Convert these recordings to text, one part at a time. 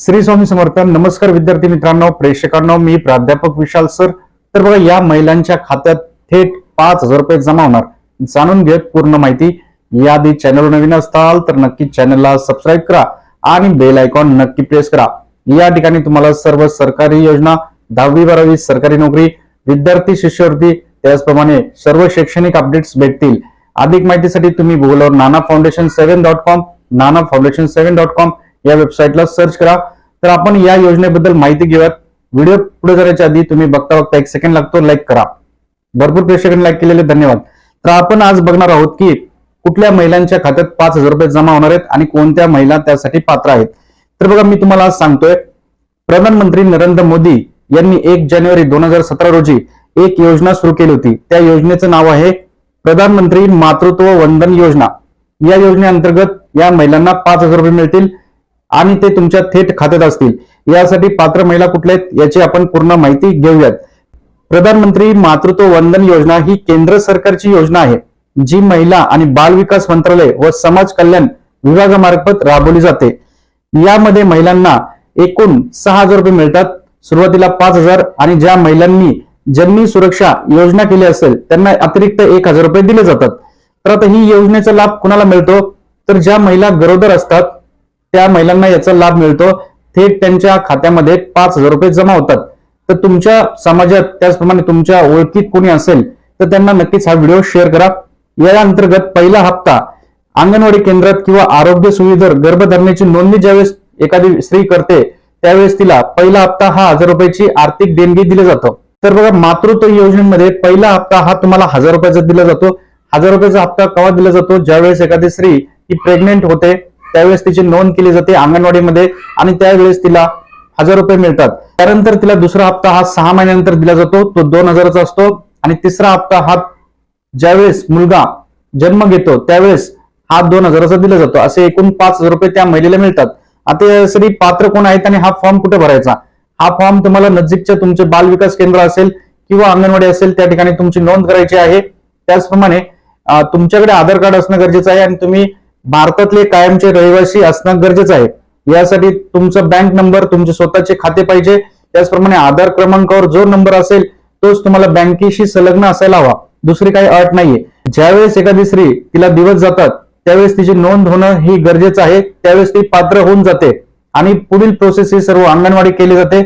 श्री स्वामी समर्थ नमस्कार विद्यार्थी मित्रांनो प्रेक्षकांनो मी प्राध्यापक विशाल सर. तर बघा या महिलांच्या खात्यात थेट पाच हजार रुपये जमा होणार. जाणून घेत पूर्ण माहिती. याआधी चॅनल नवीन असताल तर नक्की चॅनलला सबस्क्राईब करा आणि बेल आयकॉन नक्की प्रेस करा. या ठिकाणी तुम्हाला सर्व सरकारी योजना दहावी बारावी सरकारी नोकरी विद्यार्थी शिष्यवृत्ती त्याचप्रमाणे सर्व शैक्षणिक अपडेट्स भेटतील. अधिक माहितीसाठी तुम्ही गुगलवर Nana foundation seven dot com Nana foundation seven dot com या वेबसाईटला सर्च करा. तर आपण या योजनेबद्दल माहिती घेऊयात. व्हिडिओ पुढे जाण्याच्या आधी तुम्ही बघता बघता एक सेकंड लागतो लाईक करा. भरपूर प्रेक्षकांनी लाईक केलेले धन्यवाद. तर आपण आज बघणार आहोत की कुठल्या महिलांच्या खात्यात पाच हजार रुपये जमा होणार आहेत आणि कोणत्या महिला त्यासाठी पात्र आहेत. तर बघा मी तुम्हाला आज सांगतोय प्रधानमंत्री नरेंद्र मोदी यांनी एक जानेवारी दोन हजार सतरा रोजी एक योजना सुरू केली होती. त्या योजनेचं नाव आहे प्रधानमंत्री मातृत्व वंदन योजना. या योजनेअंतर्गत या महिलांना पाच हजार रुपये मिळतील. आणि ते तुमच्या थेट खात्यात असतील. यासाठी पात्र महिला कुठल्या आहेत याची आपण पूर्ण माहिती घेऊयात. प्रधानमंत्री मातृत्व वंदन योजना ही केंद्र सरकारची योजना आहे जी महिला आणि बाल विकास मंत्रालय व समाज कल्याण विभागामार्फत राबवली जाते. यामध्ये महिलांना एकूण सहा हजार रुपये मिळतात सुरुवातीला पाच हजार आणि ज्या महिलांनी जन्मी सुरक्षा योजना केली असेल त्यांना अतिरिक्त एक हजार रुपये दिले जातात. तर आता ही योजनेचा लाभ कुणाला मिळतो? तर ज्या महिला गरोदर असतात त्या महिलांना याचा लाभ मिळतो. थेट त्यांच्या खात्यामध्ये पाच हजार रुपये जमा होतात. तर तुमच्या समाजात त्याचप्रमाणे तुमच्या ओळखीत कोणी असेल तर त्यांना नक्कीच हा व्हिडिओ शेअर करा. या अंतर्गत पहिला हप्ता अंगणवाडी केंद्रात किंवा आरोग्य सुविधेवर गर्भधारणेची नोंदणी ज्यावेळेस एखादी स्त्री करते त्यावेळेस तिला पहिला हप्ता हा हजार रुपयाची आर्थिक देणगी दिली जातो. तर बघा मातृत्व योजनेमध्ये पहिला हप्ता हा तुम्हाला हजार रुपयाचा दिला जातो. हजार रुपयाचा हप्ता केव्हा दिला जातो? ज्यावेळेस एखादी स्त्री ही प्रेग्नेंट होते त्यावेळेस तिची नोंद केली जाते अंगणवाडीमध्ये आणि त्यावेळेस तिला हजार रुपये मिळतात. त्यानंतर तिला दुसरा हप्ता हा सहा महिन्यानंतर दिला जातो. तो दोन हजाराचा असतो. आणि तिसरा हप्ता हा ज्यावेळेस मुलगा जन्म घेतो त्यावेळेस हा दोन हजाराचा दिला जातो. असे एकूण पाच हजार रुपये त्या महिलेला मिळतात. आता यासाठी पात्र कोण आहेत आणि हा फॉर्म कुठे भरायचा? हा फॉर्म तुम्हाला नजीकच्या तुमचे बाल विकास केंद्र असेल किंवा अंगणवाडी असेल त्या ठिकाणी तुमची नोंद करायची आहे. त्याचप्रमाणे तुमच्याकडे आधार कार्ड असणं गरजेचं आहे आणि तुम्ही भारतातले कायमचे रहिवासी असणं गरजेचं आहे. यासाठी तुमचा बँक नंबर तुमचे स्वतःचे खाते पाहिजे. त्याचप्रमाणे आधार क्रमांकावर जो नंबर असेल तोच तुम्हाला बँकेशी संलग्न असायला हवा. दुसरी काही अट नाहीये. ज्यावेळेस एखादी स्त्री तिला दिवस जातात त्यावेळेस तिची नोंद होणं ही गरजेचं आहे. त्यावेळेस ती पात्र होऊन जाते. आणि पुढील प्रोसेस ही सर्व अंगणवाडी केली जाते.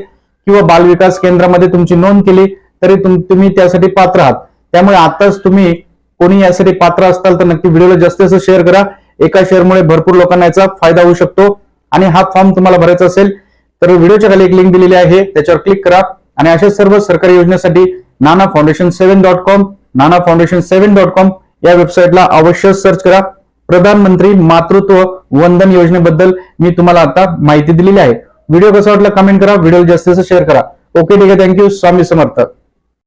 किंवा बाल विकास केंद्रामध्ये तुमची नोंद केली तरी तुम- तुम्ही त्यासाठी पात्र आहात. त्यामुळे आताच तुम्ही कोणी यासाठी पात्र असताल तर नक्की व्हिडिओला जास्तीत जास्त शेअर करा. एका शेअरमुळे भरपूर लोकांना याचा फायदा होऊ शकतो. आणि हा फॉर्म तुम्हाला भरायचा असेल तर व्हिडिओच्या खाली एक लिंक दिलेली आहे त्याच्यावर क्लिक करा. आणि अशा सर्व सरकारी योजनेसाठी Nana foundation seven dot com Nana foundation seven dot com या वेबसाईटला अवश्य सर्च करा. प्रधानमंत्री मातृत्व वंदन योजनेबद्दल मी तुम्हाला आता माहिती दिलेली आहे. व्हिडिओ कसा वाटला कमेंट करा व्हिडिओ जास्तीत जास्त शेअर करा. ओके ठीक आहे थँक्यू स्वामी समर्थ.